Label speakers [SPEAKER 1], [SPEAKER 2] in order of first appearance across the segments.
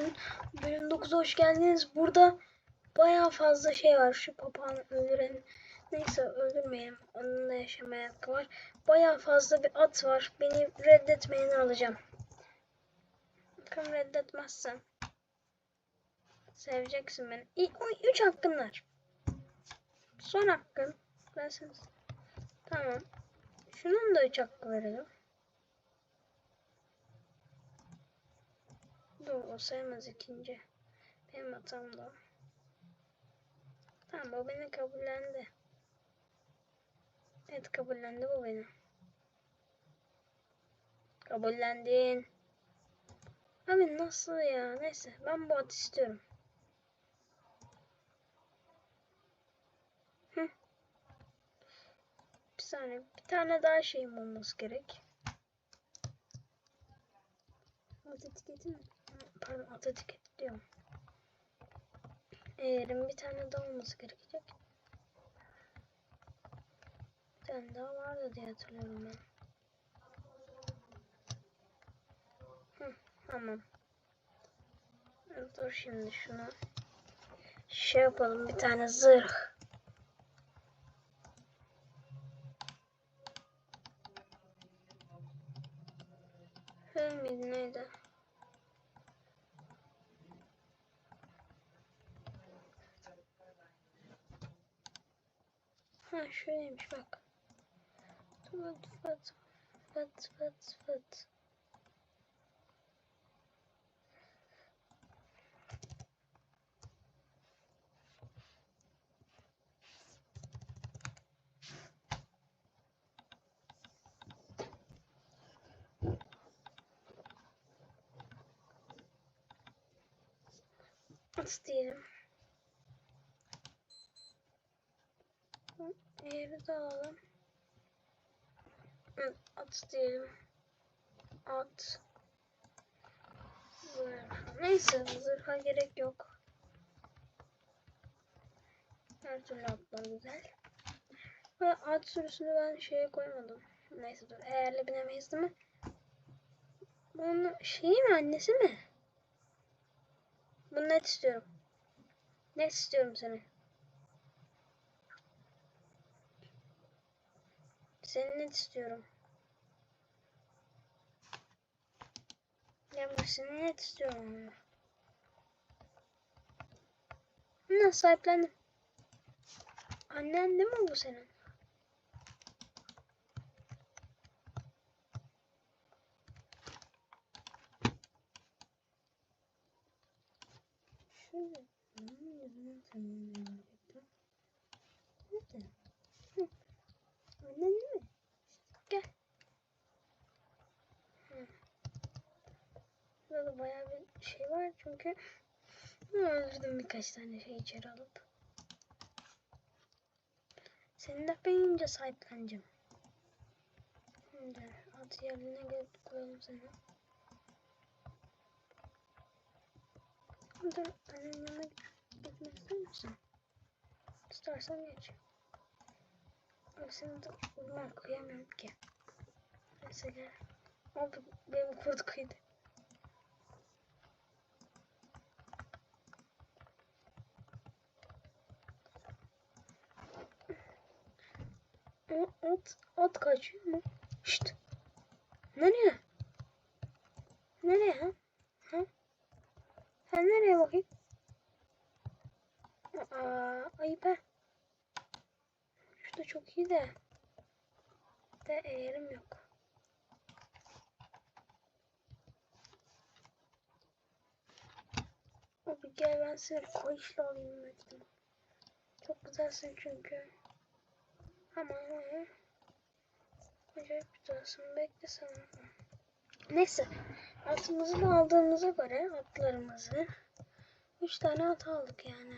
[SPEAKER 1] oyun bölüm 9'a hoş geldiniz. Burada bayağı fazla şey var. Şu papağanı öldüren. Neyse öldürmeyelim. Onun da yaşamaya hakkı var. Bayağı fazla bir at var. Beni reddetmeyeni alacağım. Bakın reddetmezsen. Seveceksin beni. İyi, oy, üç hakkın var. Son hakkın. Verseniz. Tamam. Şunun da üç hakkı verelim. Dur o sayılmaz ikinci. Benim hatam da. Tamam o beni kabullendi. Evet kabullendi bu beni. Kabullendin. Abi nasıl ya? Neyse ben bu at istiyorum. Bir saniye. Bir tane daha şeyim olması gerek. At etiketi mi? Pardon at etiketi diyorum. Eğerim bir tane daha olması gerekecek. Bir tane daha vardı diye hatırlıyorum ben. Hı, tamam. Dur şimdi şunu şey yapalım bir tane zırh. Hı mıydı neydi? Ha şöyleymiş bak. Fıt fıt fıt fıt fıt. At diyelim. Eğri de alalım. At diyelim. At. Zırh. Neyse zırha gerek yok. Her türlü atlar güzel. Ve at sürüsünü ben şeye koymadım. Neyse dur. Eğerle binemeyiz değil mi? Bunun şeyi mi annesi mi? Bunu net istiyorum. Net istiyorum seni. Seni net istiyorum. Ya bu seni net istiyorum. Nasıl sahiplendim? Annen değil mi bu senin? Şöyle. Nerede? Hı. Annen değil mi? Gel. Hı. Burada da bayağı bir şey var çünkü öldürdüm birkaç tane şey içeri alıp. Seni de beğenince sahipleneceğim. Şimdi at yerine gelip koyalım seni. Dur annenin yanına gitmek ister misin? İstersen geç. Ama seni de buradan koyamıyorum ki. Gel. Abi benim kurt kıydı. At, at kaçıyor mu? Şşt. Nereye? Nereye ha? Ha? Sen nereye bakayım? Aa, ayıp ha. Şurada çok iyi de. De eğerim yok. Abi gel ben seni koyuşla alayım. Çok güzelsin çünkü. Ama ama. Acayip güzelsin. Bekle sen. Neyse. Atımızı da aldığımıza göre atlarımızı. Üç tane at aldık yani.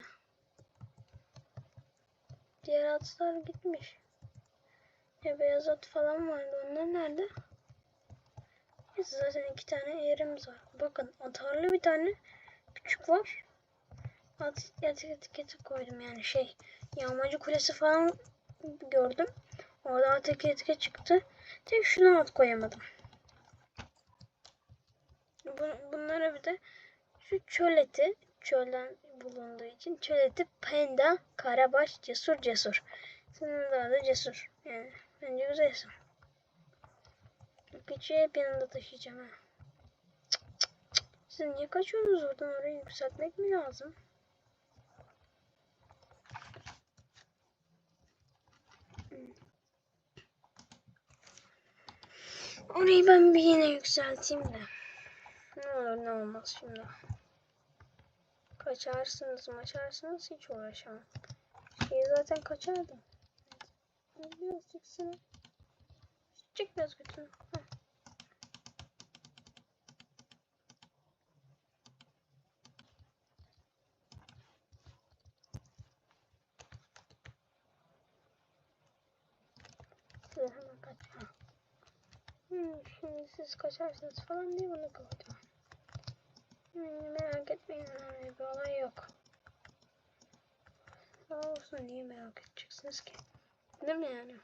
[SPEAKER 1] Diğer atlar gitmiş. Ya beyaz at falan vardı. Onlar nerede? Neyse zaten iki tane yerimiz var. Bakın atarlı bir tane küçük var. At etiketi koydum yani şey. Yağmacı kulesi falan gördüm. Orada at etiket çıktı. Tek şuna at koyamadım. Bu, bunlara bir de Şu çöl eti, çölden bulunduğu için çöl eti panda, karabaş, cesur, cesur. Senin de adı cesur. Yani bence güzelsin. Küçüğü hep yanında taşıyacağım ha. Siz niye kaçıyorsunuz oradan orayı yükseltmek mi lazım? Orayı ben bir yine yükselteyim de. Ne olur ne olmaz şimdi. Kaçarsınız maçarsınız hiç uğraşamam. Şeyi zaten kaçardım. Biraz çıksana. Çık biraz götürün. Heh. Size hemen kaç. Ha. Hmm, şimdi siz kaçarsınız falan diye bunu koydum. Hmm, merak etmeyin öyle bir olay yok. Olsun niye merak edeceksiniz ki? Değil mi yani?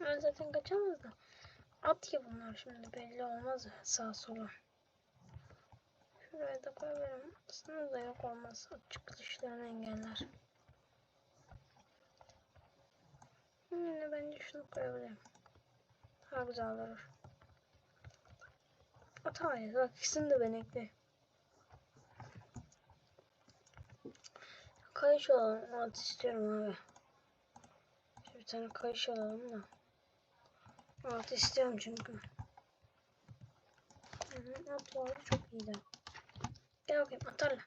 [SPEAKER 1] Ben zaten kaçamaz. At ya bunlar şimdi belli olmaz sağ sola. Şuraya da koyarım. Aslında da yok olmaz. At çıkışlarını engeller. Yine bence şunu koyabilirim. Daha güzel durur. At hayır. Bak ikisini de ben ekle. Kayış alalım. At istiyorum abi. Bir tane kayış alalım da. At istiyorum çünkü. Hı hı, At vardı çok iyiydi. Gel bakayım atarla.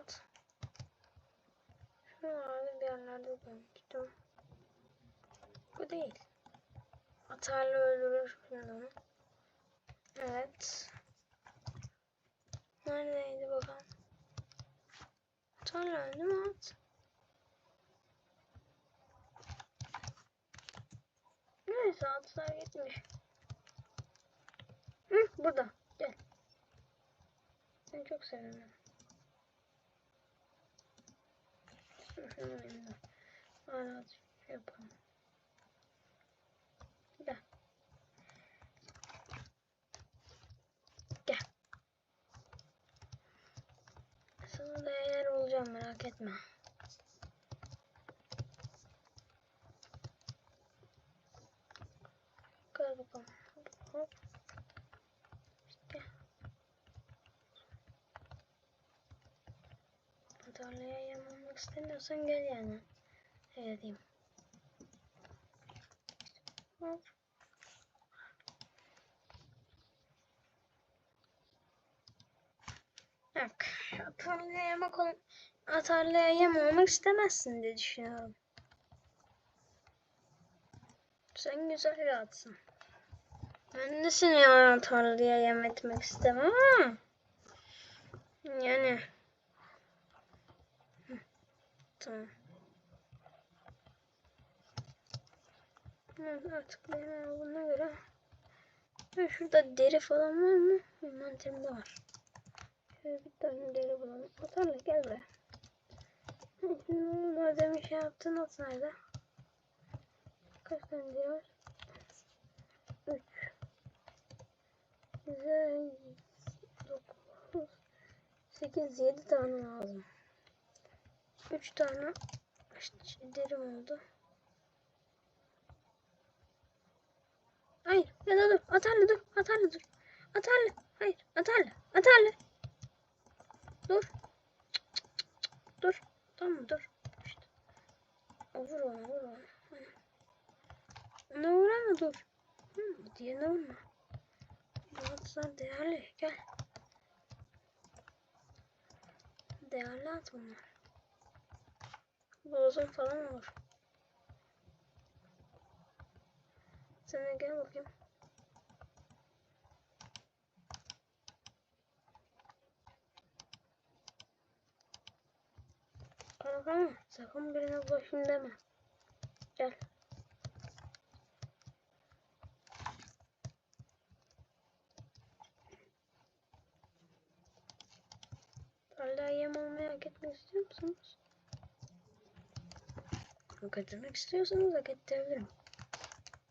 [SPEAKER 1] At. Şuralarda bir yerlerde görmüştüm. Bu değil. Atarla öldürür onu. Evet. Neredeydi bakalım. Atarla öldü mü at? Neyse atlar gitmiş. Hı, burada. Gel. Seni çok seviyorum. Şunun şey yapalım. Gel. Gel. Sana da yer olacağım merak etme. Gel bakalım. Hop. Gel. Tarlaya yamamak istemiyorsan gel yani. Öyle diyeyim. Hop. Bak. Tarlaya yamak ol tarlaya yamamak istemezsin diye düşünüyorum. Sen güzel bir atsın. Ben de seni tarlaya yem etmek istemem ama. Yani. Tamam. Artık benim buna göre. Ha, şurada deri falan var mı? Envanterimde var. Şöyle bir tane deri bulalım. Atarla gel buraya. Şimdi malzeme şey yaptın at nerede? Kaç tane deri var? 3 Bize 9 8 7 tane lazım. 3 tane derim oldu. Hayır, ya da dur. Atarlı dur. Atarlı dur. Atarlı. Hayır, atarlı. Atarlı. Dur. Dur. Tamam dur. İşte. Vur ona, vur ona. Ona vurama dur. Hı, diğerine vurma. Atlar değerli. Gel. Değerli at bunlar. Bozun falan olur. Sen de gel bakayım. Kalkama. Sakın birine bulaşın deme. Gel. Hala yem olmayı hak etmek istiyor musunuz? Hak etmek istiyorsanız ettirebilirim.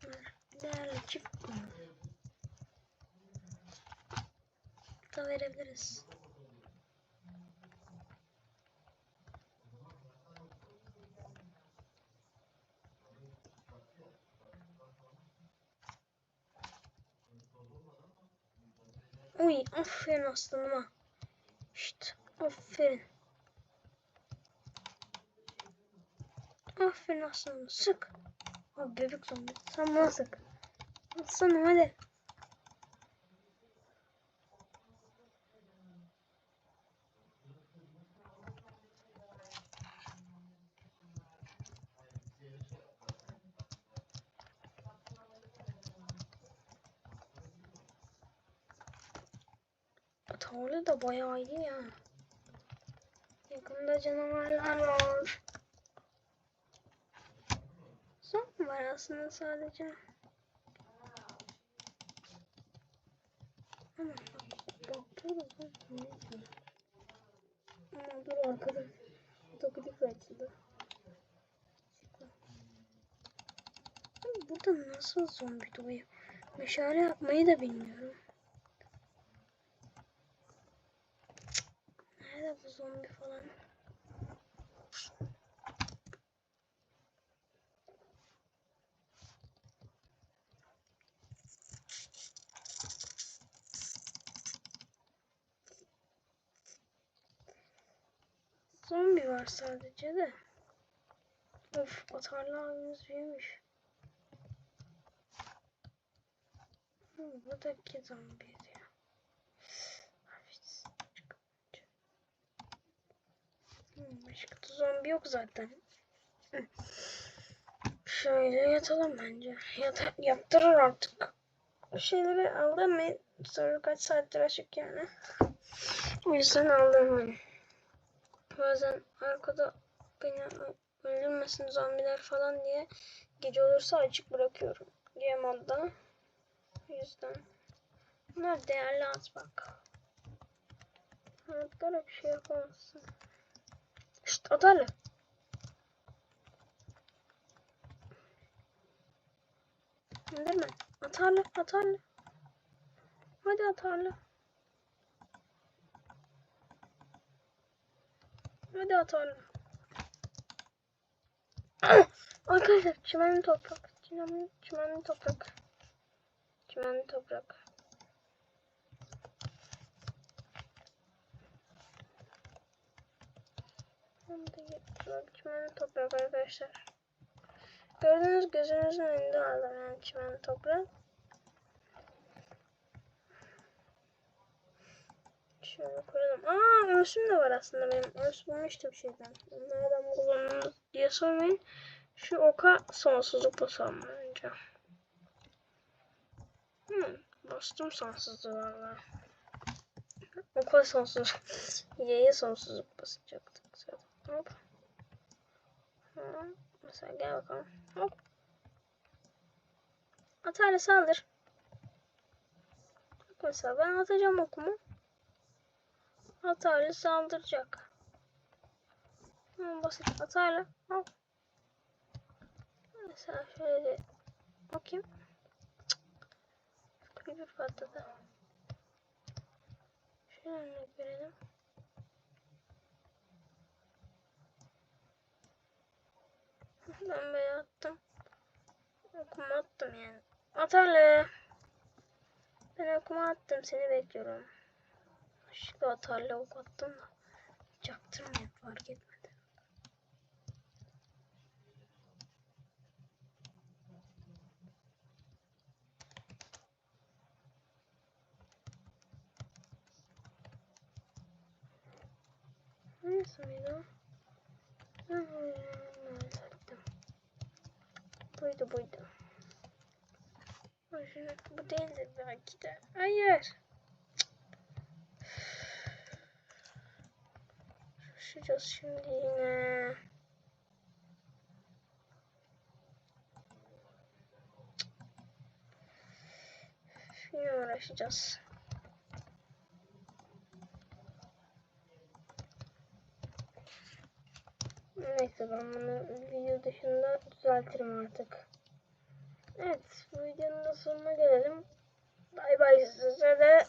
[SPEAKER 1] Bunlar Değerli çift. Da verebiliriz. Uy aferin aslanıma. İşte aferin. Aferin aslanım sık. Abi bebek zombi sen bana sık. Aslanım hadi. Tavırı da bayağı iyi ya. Yakında canavarlar var. Son var aslında sadece. Ama bak, burada da ne? Ama dur arkada. Dokudik açıldı. Burada nasıl zombi doğuyor? Meşale yapmayı da bilmiyorum. Nerede bu zombi falan? Zombi var sadece de. Of atarlı abimiz büyümüş. Hı, buradaki zombi diyor. Başka da zombi yok zaten. Şöyle yatalım bence. Yata yaptırır artık. Bu şeyleri aldım mı? Sonra kaç saattir açık yani. O yüzden aldım ben. Bazen arkada beni öldürmesin zombiler falan diye gece olursa açık bırakıyorum. Diye. O yüzden. Bunlar değerli az bak. Hayatta bir şey yapamazsın. Şşt atarlı. İndirme. Atarlı atarlı. Hadi atarlı. Hadi atarlı. Arkadaşlar çimenli toprak. Çimenli, çimenli toprak. Çimenli toprak. Çimenli toprak arkadaşlar. Gördüğünüz gözünüzün önünde aldım yani çimenli toprak. Şöyle koyalım. Aa örsüm de var aslında benim. Örs bulmuştum şeyden. Nereden kullanılır diye sormayın. Şu oka sonsuzluk basalım önce. Hmm, bastım sonsuzluğu valla. Oka sonsuzluk. Y'ye sonsuzluk basacaktık zaten. Hop. Ha, mesela gel bakalım. Hop. Atarla saldır. Mesela ben atacağım okumu. Atarlı saldıracak. Hmm, basit atarlı. Hop. Mesela şöyle bakayım. Bir patladı. Şöyle örnek verelim. Ben böyle attım. Okuma attım yani. Atarlı. Ben okuma attım. Seni bekliyorum. Şimdi atarlı ok attım da. Çaktırmayın fark etmedi. Neyse miydi o? Buydu buydu. Şunu, bu değildir belki de. Hayır. Uğraşacağız şimdi yine. Yine uğraşacağız. Neyse ben bunu video dışında düzeltirim artık. Evet bu videonun da sonuna gelelim. Bay bay size de.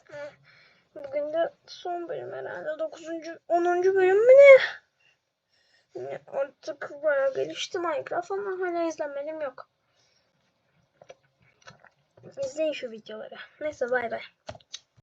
[SPEAKER 1] Bugün de son bölüm herhalde. 9. 10. bölüm mü ne? Yani Artık bayağı gelişti Minecraft ama hala izlenmedim yok. İzleyin şu videoları. Neyse bay bay.